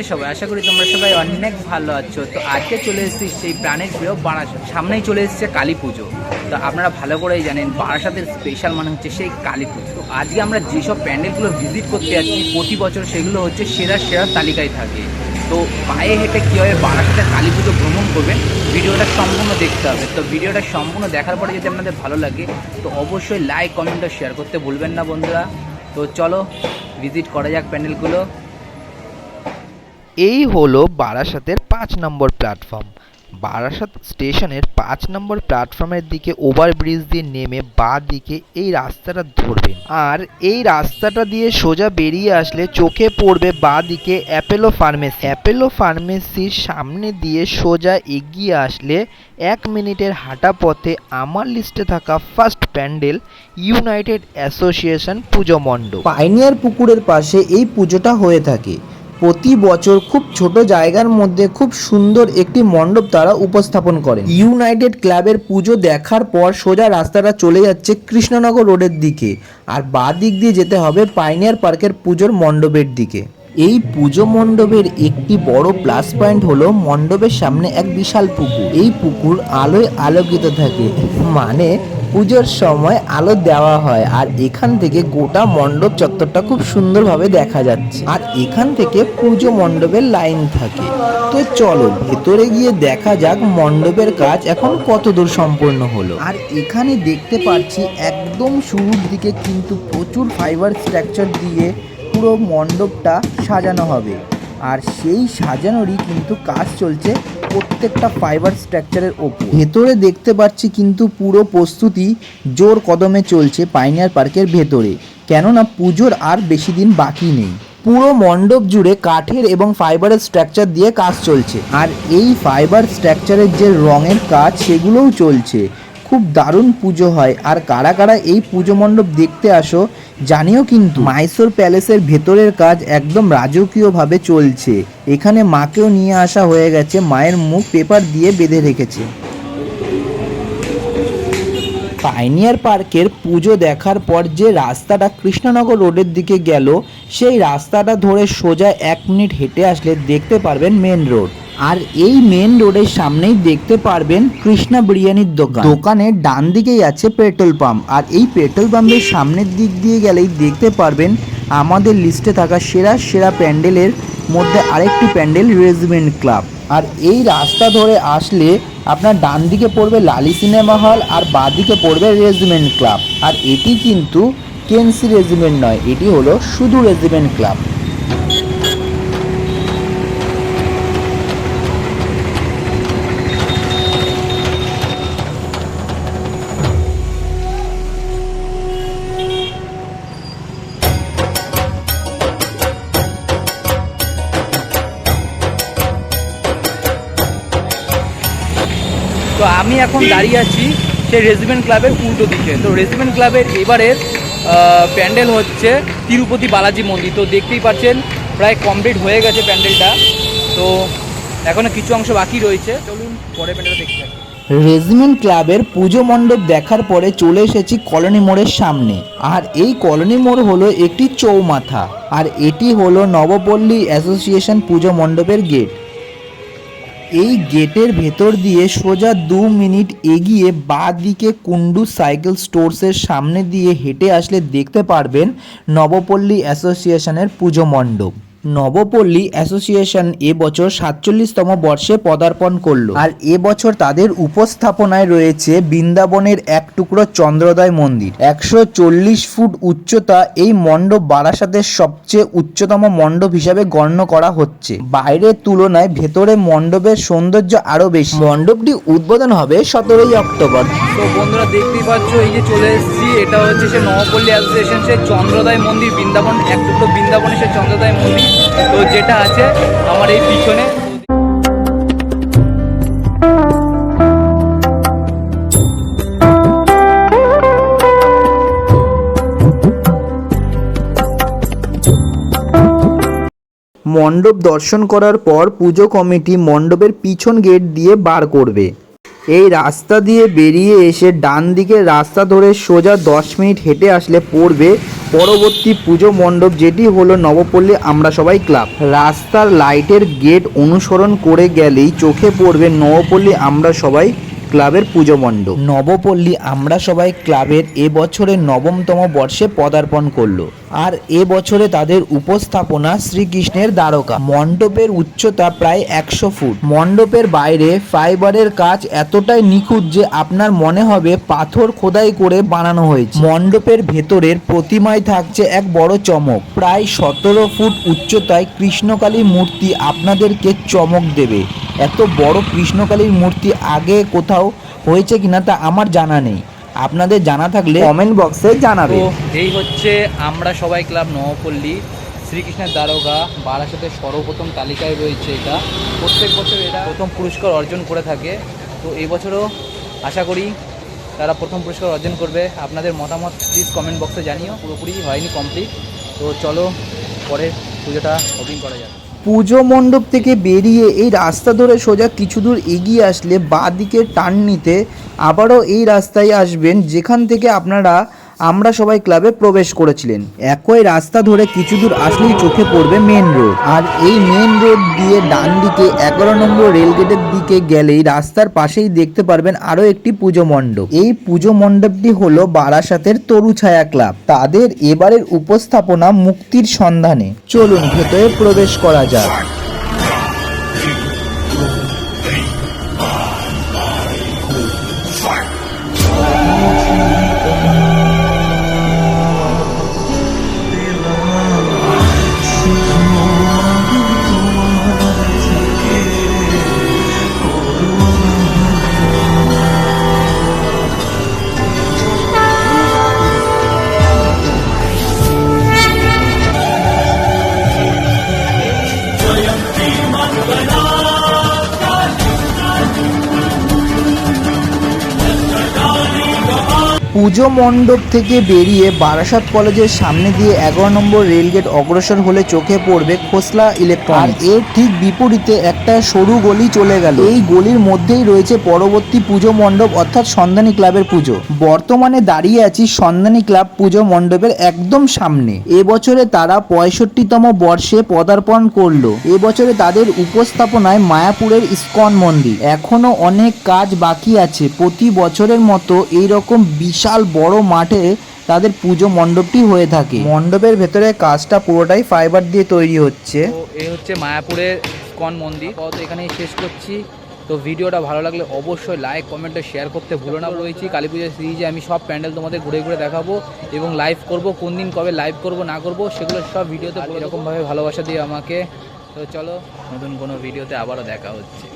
আছে সবাই, আশা করি তোমরা সবাই অনেক ভালো আছো। তো আজকে চলে এসেছি সেই প্রাণের প্রিয় বারাসাত। সামনেই চলে এসেছে কালী পুজো। তো আপনারা ভালো করেই জানেন, বারাসাতের স্পেশাল মানে হচ্ছে সেই কালী পুজো। তো আজকে আমরা যেসব প্যান্ডেলগুলো ভিজিট করতে যাচ্ছি, প্রতি বছর সেগুলো হচ্ছে সেরা সেরা তালিকায় থাকে। তো পায়ে হেঁটে কীভাবে বারাসাতের কালী পুজো ভ্রমণ করবেন, ভিডিওটা সম্পূর্ণ দেখতে হবে। তো ভিডিওটা সম্পূর্ণ দেখার পরে যদি আপনাদের ভালো লাগে, তো অবশ্যই লাইক কমেন্ট ও শেয়ার করতে ভুলবেন না বন্ধুরা। তো চলো ভিজিট করা যাক প্যান্ডেলগুলো। এই হলো বারাসাতের পাঁচ নম্বর প্ল্যাটফর্ম বারাসাত স্টেশনের পাঁচ নম্বর প্ল্যাটফর্মের দিকে ওভারব্রিজ দিয়ে নেমে বাঁ দিকে এই রাস্তাটা ধরবেন আর এই রাস্তাটা দিয়ে সোজা বেরিয়ে আসলে চোখে পড়বে বাঁ দিকে অ্যাপেলো ফার্মেসি অ্যাপেলো ফার্মেসির সামনে দিয়ে সোজা এগিয়ে আসলে এক মিনিটের হাঁটা পথে আমার লিস্টে থাকা ফার্স্ট প্যান্ডেল ইউনাইটেড অ্যাসোসিয়েশন পুজো মণ্ডপ। পাইনিয়ার পুকুরের পাশে এই পুজোটা হয়ে থাকে। প্রতি বছর খুব ছোট জায়গার মধ্যে খুব সুন্দর একটি মণ্ডপ তারা উপস্থাপন করেন। ইউনাইটেড ক্লাবের পুজো দেখার পর সোজা রাস্তাটা চলে যাচ্ছে কৃষ্ণনগর রোডের দিকে আর বাঁ দিক দিয়ে যেতে হবে পাইনিয়ার পার্কের পুজোর মণ্ডপের দিকে। এই পুজো মণ্ডপের একটি বড় প্লাস পয়েন্ট হলো মণ্ডপের সামনে এক বিশাল পুকুর। এই পুকুর আলোয় আলোকিত থাকে। মানে পুজোর সময় আলো দেওয়া হয় আর এখান থেকে গোটা মণ্ডপ চত্বরটা খুব সুন্দরভাবে দেখা যাচ্ছে। আর এখান থেকে পুজো মণ্ডপের লাইন থাকে। তো চলো ভেতরে গিয়ে দেখা যাক মণ্ডপের কাজ এখন কত দূর সম্পূর্ণ হলো। আর এখানে দেখতে পাচ্ছি একদম শুরুর দিকে কিন্তু প্রচুর ফাইবার স্ট্রাকচার দিয়ে পুরো মণ্ডপটা সাজানো হবে। আর সেই সাজানোরই কিন্তু কাজ চলছে প্রত্যেকটা ফাইবার স্ট্রাকচারের ওপর। ভেতরে দেখতে পাচ্ছি কিন্তু পুরো প্রস্তুতি জোর কদমে চলছে পাইনিয়ার পার্কের ভেতরে। কেননা পুজোর আর বেশি দিন বাকি নেই। পুরো মণ্ডপ জুড়ে কাঠের এবং ফাইবারের স্ট্রাকচার দিয়ে কাজ চলছে। আর এই ফাইবার স্ট্রাকচারের যে রঙের কাজ, সেগুলোও চলছে। খুব দারুণ পুজো হয়। আর কারা কারা এই পুজো মণ্ডপ দেখতে আসো জানিও কিন্তু, মাইসোর প্যালেসের ভেতরের কাজ একদম রাজকীয়ভাবে চলছে। এখানে মাকেও নিয়ে আসা হয়ে গেছে, মায়ের মুখ পেপার দিয়ে বেঁধে রেখেছে। পাইনিয়ার পার্কের পুজো দেখার পর যে রাস্তাটা কৃষ্ণনগর রোডের দিকে গেল, সেই রাস্তাটা ধরে সোজা এক মিনিট হেঁটে আসলে দেখতে পারবেন মেন রোড। আর এই মেন রোডের সামনেই দেখতে পারবেন কৃষ্ণা বিরিয়ানির দোকান। দোকানের ডান দিকেই আছে পেট্রোল পাম্প আর এই পেট্রোল পাম্পের সামনের দিক দিয়ে গেলেই দেখতে পারবেন আমাদের লিস্টে থাকা সেরা সেরা প্যান্ডেলের মধ্যে আরেকটি প্যান্ডেল রেজিমেন্ট ক্লাব আর এই রাস্তা ধরে আসলে আপনার ডান দিকে পড়বে লালি সিনেমা হল আর বাঁ দিকে পড়বে রেজিমেন্ট ক্লাব আর এটি কিন্তু কেনসি রেজিমেন্ট নয়, এটি হলো শুধু রেজিমেন্ট ক্লাব তো আমি এখন দাঁড়িয়ে আছি সেই রেজিমেন্ট ক্লাবের উল্টো দিকে। তো রেজিমেন্ট ক্লাবের এবারের প্যান্ডেল হচ্ছে তিরুপতি বালাজি মন্দির। তো দেখতেই পাচ্ছেন, প্রায় কমপ্লিট হয়ে গেছে প্যান্ডেলটা। তো এখনও কিছু অংশ বাকি রয়েছে। চলুন পরে প্যান্ডেলটা দেখতে থাকি। রেজিমেন্ট ক্লাবের পুজো মণ্ডপ দেখার পরে চলে এসেছি কলোনি মোড়ের সামনে। আর এই কলোনি মোড় হলো একটি চৌমাথা। আর এটি হলো নবপল্লী অ্যাসোসিয়েশন পুজো মণ্ডপের গেট। এই গেটের ভেতর দিয়ে সোজা দু মিনিট এগিয়ে বা দিকে কুন্ডু সাইকেল স্টোর্সের সামনে দিয়ে হেঁটে আসলে দেখতে পারবেন নবপল্লী অ্যাসোসিয়েশনের পুজো মণ্ডপ। নবপল্লী অ্যাসোসিয়েশন এবছর সাতচল্লিশতম বর্ষে পদার্পণ করল। আর এবছর তাদের উপস্থাপনায় রয়েছে বৃন্দাবনের এক টুকরো চন্দ্রোদয় মন্দির। একশো চল্লিশ ফুট উচ্চতা এই মণ্ডপ বারাসাতের সবচেয়ে উচ্চতম মণ্ডপ হিসাবে গণ্য করা হচ্ছে। বাইরের তুলনায় ভেতরে মণ্ডপের সৌন্দর্য আরও বেশি। মণ্ডপটি উদ্বোধন হবে সতেরোই অক্টোবর। তো বন্ধুরা দেখতেই পাচ্ছ, এই যে চলে এসেছি, এটা হচ্ছে সে নবপল্লী অ্যাসোসিয়েশন সে চন্দ্রোদয় মন্দির, বৃন্দাবন, এক টুকরো বৃন্দাবনে সে চন্দ্রোদয় মন্দির। তো যেটা আছে আমার এই পিছনে। মণ্ডপ দর্শন করার পর পুজো কমিটি মণ্ডপের পিছন গেট দিয়ে বার করবে। এই রাস্তা দিয়ে বেরিয়ে এসে ডান দিকে রাস্তা ধরে সোজা দশ মিনিট হেঁটে আসলে পড়বে পরবর্তী পুজো মণ্ডপ যেটি হলো নবপল্লী আমরা সবাই ক্লাব। রাস্তার লাইটের গেট অনুসরণ করে গেলেই চোখে পড়বে নবপল্লী আমরা সবাই ক্লাবের পুজো মণ্ডপ। নবপল্লী আমরা সবাই ক্লাবের এবছরের নবমতম বর্ষে পদার্পণ করল। আর এ বছরে তাদের উপস্থাপনা শ্রীকৃষ্ণের দ্বারকা। মণ্ডপের উচ্চতা প্রায় একশো ফুট। মণ্ডপের বাইরে ফাইবারের কাজ এতটাই নিখুঁত যে আপনার মনে হবে পাথর খোদাই করে বানানো হয়েছে। মণ্ডপের ভেতরের প্রতিমায় থাকছে এক বড় চমক। প্রায় সতেরো ফুট উচ্চতায় কৃষ্ণকালী মূর্তি আপনাদেরকে চমক দেবে। এত বড় কৃষ্ণকালীর মূর্তি আগে কোথাও হয়েছে কিনা তা আমার জানা নেই। আপনাদের জানা থাকলে কমেন্ট বক্সে জানাবে তো এই হচ্ছে আমরা সবাই ক্লাব নবপল্লী শ্রীকৃষ্ণের দ্বারকা বারাসাতের সর্বপ্রথম তালিকায় রয়েছে এটা। প্রত্যেক বছর এটা প্রথম পুরস্কার অর্জন করে থাকে। তো এই বছরও আশা করি তারা প্রথম পুরস্কার অর্জন করবে। আপনাদের মতামত প্লিজ কমেন্ট বক্সে জানিও। পুরোপুরি হয়নি কমপ্লিট তো চলো পরের পুজোটা ওপেন করা যাক। পুজো মণ্ডপ থেকে বেরিয়ে এই রাস্তা ধরে সোজা কিছু দূর এগিয়ে আসলে বাঁ দিকে টার্ন নিতে আবারও এই রাস্তায় আসবেন, যেখান থেকে আপনারা আমরা সবাই ক্লাবে প্রবেশ করেছিলেন। একই রাস্তা ধরে কিছু দূর আসলেই চোখে পড়বে মেন রোড। আর এই মেন রোড দিয়ে ডান দিকে এগারো নম্বর রেলগেটের দিকে গেলেই রাস্তার পাশেই দেখতে পারবেন আরও একটি পুজো মণ্ডপ। এই পুজো মণ্ডপটি হলো বারাসাতের তরুছায়া ক্লাব। তাদের এবারের উপস্থাপনা মুক্তির সন্ধানে। চলুন ভেতরে প্রবেশ করা যাক। পুজো মণ্ডপ থেকে বেরিয়ে বারাসাত কলেজের সামনে দিয়ে এগারো নম্বর রেলগেট অগ্রসর হলে চোখে পড়বে খোসলা ইলেকট্রনিক এর ঠিক বিপরীতে একটা সরু গলি চলে গেল। এই গলির মধ্যেই রয়েছে পরবর্তী পুজো মণ্ডপ অর্থাৎ সন্ধানী ক্লাবের পুজো। বর্তমানে দাঁড়িয়ে আছি সন্ধানী ক্লাব পুজো মণ্ডপের একদম সামনে। এবছরে তারা পঁয়ষট্টিতম বর্ষে পদার্পণ করল। এবছরে তাদের উপস্থাপনায় মায়াপুরের ইস্কন মন্দির। এখনও অনেক কাজ বাকি আছে। প্রতি বছরের মতো এই রকম বিশাল বড় মাঠে তাদের পুজো মণ্ডপটি হয়ে থাকে। মণ্ডপের ভেতরে কাজটা পুরোটাই ফাইবার দিয়ে তৈরি হচ্ছে। তো এই হচ্ছে মায়াপুরের স্কন মন্দির। তো এখানেই শেষ করছি। তো ভিডিওটা ভালো লাগলে অবশ্যই লাইক কমেন্টে শেয়ার করতে ভুলো না রয়েছি কালী পুজোর সিরিজে আমি সব প্যান্ডেল তোমাদের ঘুরে ঘুরে দেখাবো এবং লাইভ করব কোন দিন কবে লাইভ করব না করব সেগুলো সব ভিডিওতে এরকমভাবে ভালোবাসা দিয়ে আমাকে। তো চলো নতুন কোনো ভিডিওতে আবারও দেখা হচ্ছে।